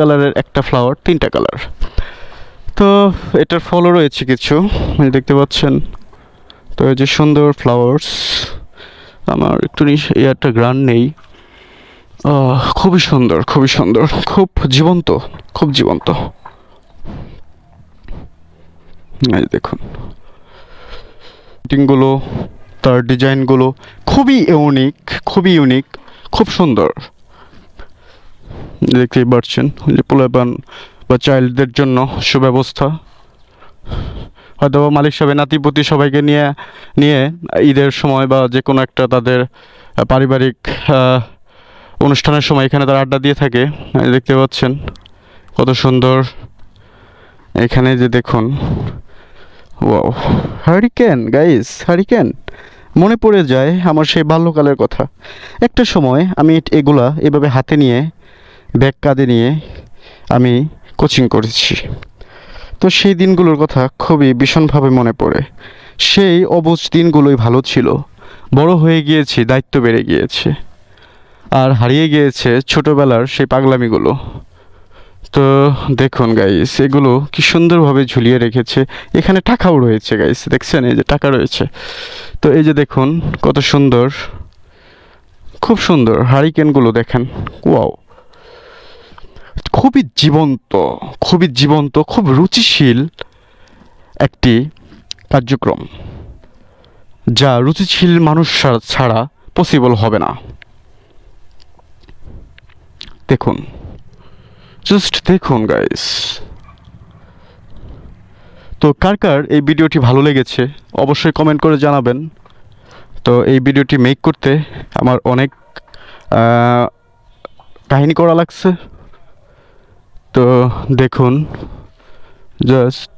কালারের একটা ফ্লাওয়ার তিনটা কালার। তো এটার ফলও রয়েছে কিছু দেখতে পাচ্ছেন। তো এই যে সুন্দর ফ্লাওয়ার্স আমার একটু একটা গ্রান নেই। খুবই সুন্দর খুবই সুন্দর, খুব জীবন্ত খুব জীবন্ত। এই দেখুন। পেন্টিংগুলো তার ডিজাইনগুলো খুবই ইউনিক খুবই ইউনিক খুব সুন্দর। দেখতেই পাচ্ছেন যে পোলাপান বা চাইল্ডদের জন্য সুব্যবস্থা। হয়তো মালিক সাহেব, নাতিপতি সবাইকে নিয়ে নিয়ে ঈদের সময় বা যে কোনো একটা তাদের পারিবারিক অনুষ্ঠানের সময় এখানে তারা আড্ডা দিয়ে থাকে। দেখতে পাচ্ছেন কত সুন্দর। এখানে যে দেখুন, ওয়াও, হারিকেন, গাইস, হারিকেন। মনে পড়ে যায় আমার সেই বাল্যকালের কথা। একটা সময় আমি এগুলা এভাবে হাতে নিয়ে ব্যাগ কাঁধে নিয়ে আমি কোচিং করেছি। তো সেই দিনগুলোর কথা খুবই ভীষণভাবে মনে পড়ে। সেই অবুজ দিনগুলোই ভালো ছিল। বড় হয়ে গিয়েছি, দায়িত্ব বেড়ে গিয়েছে। আর হারিয়ে গিয়েছে ছোটবেলার সেই পাগলামিগুলো। তো দেখুন গাইস এগুলো কি সুন্দরভাবে ঝুলিয়ে রেখেছে। এখানে টাকাও রয়েছে গাইস দেখছেন? এই যে টাকা রয়েছে। তো এই যে দেখুন, কত সুন্দর। খুব সুন্দর, হারিকেনগুলো দেখেন। ওয়াও খুবই জীবন্ত খুবই জীবন্ত, খুব রুচিশীল একটি কার্যক্রম, যা রুচিশীল মানুষ ছাড়া- পসিবল হবে না। দেখুন জাস্ট দেখুন গাইস তো কার কার এই ভিডিওটি ভালো লেগেছে, অবশ্যই কমেন্ট করে জানাবেন। তো এই ভিডিওটি মেক করতে আমার অনেক কাহিনী করা লাগছে। দেখুন জাস্ট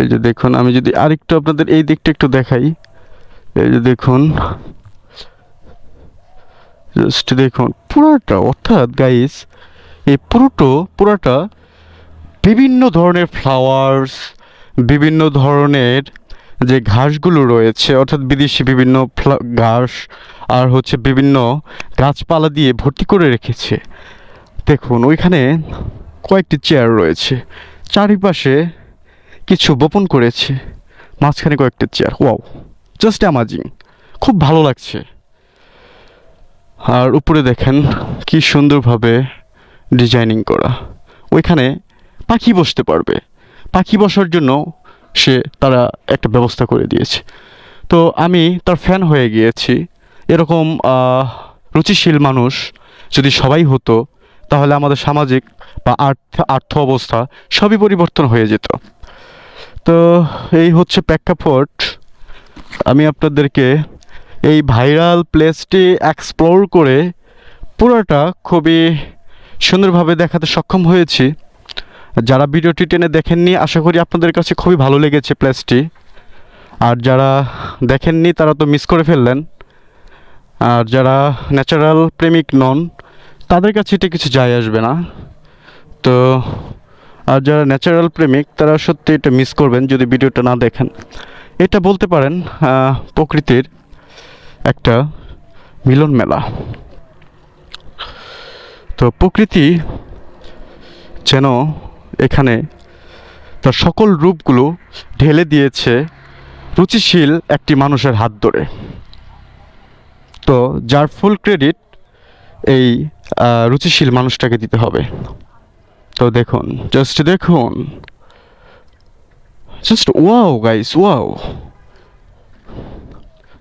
এই যে দেখুন, আমি যদি আরেকটু আপনাদের এই দিকটা একটু দেখাই, এই যে দেখুন জাস্ট দেখুন, পুরোটা, অর্থাৎ গাইস এই পুরোটো, পুরোটা বিভিন্ন ধরনের ফ্লাওয়ার্স বিভিন্ন ধরনের যে ঘাসগুলো রয়েছে, অর্থাৎ বিদেশি বিভিন্ন ঘাস, আর হচ্ছে বিভিন্ন গাছপালা দিয়ে ভর্তি করে রেখেছে। দেখুন, ওইখানে কয়েকটি চেয়ার রয়েছে। চারিপাশে কিছু বপন করেছে। মাঝখানে কয়েকটি চেয়ার ওয়াও জাস্ট অ্যামাজিং খুব ভালো লাগছে। আর উপরে দেখেন কি সুন্দরভাবে ডিজাইনিং করা। ওইখানে পাখি বসতে পারবে। পাখি বসার জন্য সে তারা একটা ব্যবস্থা করে দিয়েছে। তো আমি তার ফ্যান হয়ে গিয়েছি। এরকম রুচিশীল মানুষ যদি সবাই হতো তাহলে আমাদের সামাজিক বা আর্থ আর্থ অবস্থা সবই পরিবর্তন হয়ে যেত। তো এই হচ্ছে প্রেক্ষাপট। আমি আপনাদেরকে এই ভাইরাল প্লেসটি এক্সপ্লোর করে পুরোটা খুবই সুন্দরভাবে দেখাতে সক্ষম হয়েছি। যারা ভিডিওটি টেনে দেখেননি, আশা করি আপনাদের কাছে খুবই ভালো লেগেছে প্লেসটি। আর যারা দেখেননি, তারা তো মিস করে ফেললেন। আর যারা ন্যাচারাল প্রেমিক নন তাদের কাছে এটা কিছু যায় আসবে না। তো, আর যারা ন্যাচারাল প্রেমিক, তারা সত্যি এটা মিস করবেন যদি ভিডিওটা না দেখেন। এটা বলতে পারেন প্রকৃতির একটা মিলন মেলা। তো প্রকৃতি যেন এখানে তার সকল রূপগুলো ঢেলে দিয়েছে রুচিশীল একটি মানুষের হাত ধরে। তো যার ফুল ক্রেডিট এই রুচিশীল মানুষটাকে দিতে হবে। তো দেখুন জাস্ট দেখুন। Just wow guys wow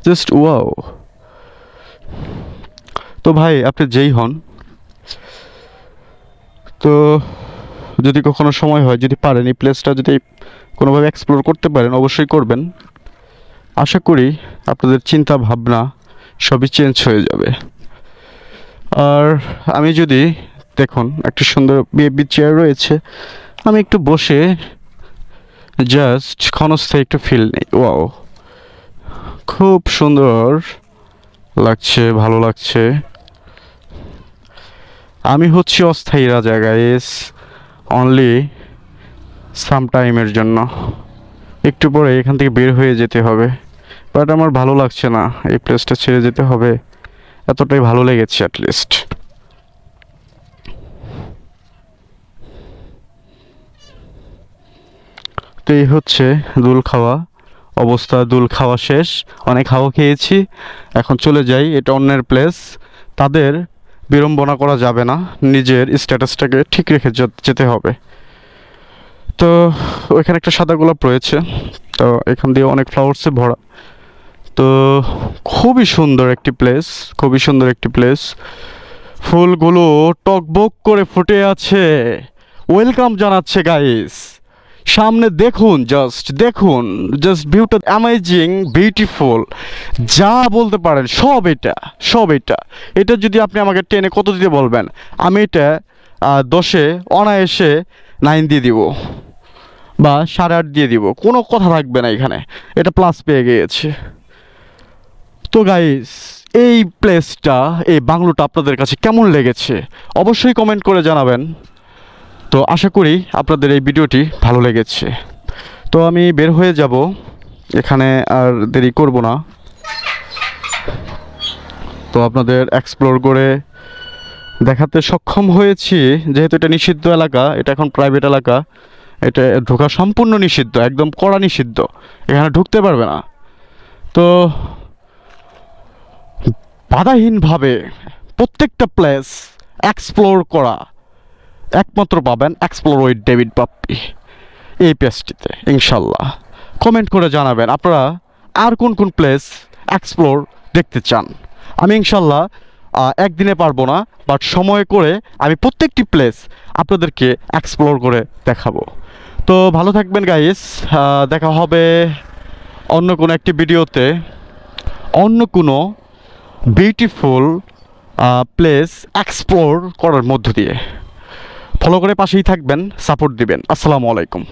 just wow তো ভাই, আপনি যেই হন। তো যদি কখনো সময় হয়, যদি পারেন এই প্লেসটা যদি কোনোভাবে এক্সপ্লোর করতে পারেন, অবশ্যই করবেন। আশা করি আপনাদের চিন্তা ভাবনা সবই চেঞ্জ হয়ে যাবে। আর আমি যদি দেখুন, একটা সুন্দর বেবি চেয়ার রয়েছে। আমি একটু বসে জাস্ট ক্ষণস্থায়ী একটু ফিল নেই। ওয়াও খুব সুন্দর লাগছে, ভালো লাগছে। আমি হচ্ছি অস্থায়ী রাজা গাইস অনলি সাম টাইমের জন্য। একটু পরে এখান থেকে বের হয়ে যেতে হবে। বাট আমার ভালো লাগছে না, এই প্লেসটা ছেড়ে যেতে হবে। এতটাই ভালো লেগেছে অ্যাটলিস্ট তো এই হচ্ছে দুল খাওয়া অবস্থা, দুল খাওয়া শেষ। অনেক হাওয়া খেয়েছি, এখন চলে যাই, এটা অন্যের প্লেস তাদের বিড়ম্বনা করা যাবে না, নিজের স্ট্যাটাসটাকে ঠিক রেখে যেতে হবে। তো ওইখানে একটা সাদা গোলাপ রয়েছে, তো এখান দিয়ে অনেক ফ্লাওয়ার্সে ভরা। তো খুবই সুন্দর একটি প্লেস খুবই সুন্দর একটি প্লেস ফুলগুলো টকবক করে ফুটে আছে। ওয়েলকাম জানাচ্ছে গাইস সামনে দেখুন জাস্ট দেখুন জাস্ট ভিউটা অ্যামেজিং বিউটিফুল যা বলতে পারেন, সব এটা সব এটা। এটা যদি আপনি আমাকে টেনে কত দিতে বলবেন? আমি এটা দশে, অনায়াসে নাইন দিয়ে দিব। বা সাড়ে আট দিয়ে দিব। কোনো কথা থাকবে না এখানে। এটা প্লাস পেয়ে গিয়েছে। তো গাইস এই প্লেসটা এই বাংলোটা আপনাদের কাছে কেমন লেগেছে? অবশ্যই কমেন্ট করে জানাবেন। তো আশা করি আপনাদের এই ভিডিওটি ভালো লেগেছে। তো আমি বের হয়ে যাব। এখানে আর দেরি করব না। তো আপনাদের এক্সপ্লোর করে দেখাতে সক্ষম হয়েছি। যেহেতু এটা নিষিদ্ধ এলাকা, এটা এখন প্রাইভেট এলাকা, এটা ঢোকা সম্পূর্ণ নিষিদ্ধ, একদম কড়া নিষিদ্ধ। এখানে ঢুকতে পারবে না। তো বাধাহীনভাবে প্রত্যেকটা প্লেস এক্সপ্লোর করা একমাত্র পাবেন এক্সপ্লোর উইথ ডেভিড পাপ্পি এই পেজটিতে ইনশাল্লাহ। কমেন্ট করে জানাবেন আপনারা আর কোন কোন প্লেস এক্সপ্লোর দেখতে চান। আমি ইনশাল্লাহ একদিনে পারব না বাট সময় করে আমি প্রত্যেকটি প্লেস আপনাদেরকে এক্সপ্লোর করে দেখাবো। তো ভালো থাকবেন গাইস দেখা হবে অন্য কোনো একটি ভিডিওতে অন্য কোনো বিউটিফুল প্লেস এক্সপ্লোর করার মধ্য দিয়ে। ফলো করে পাশেই থাকবেন সাপোর্ট দিবেন। আসসালামু আলাইকুম।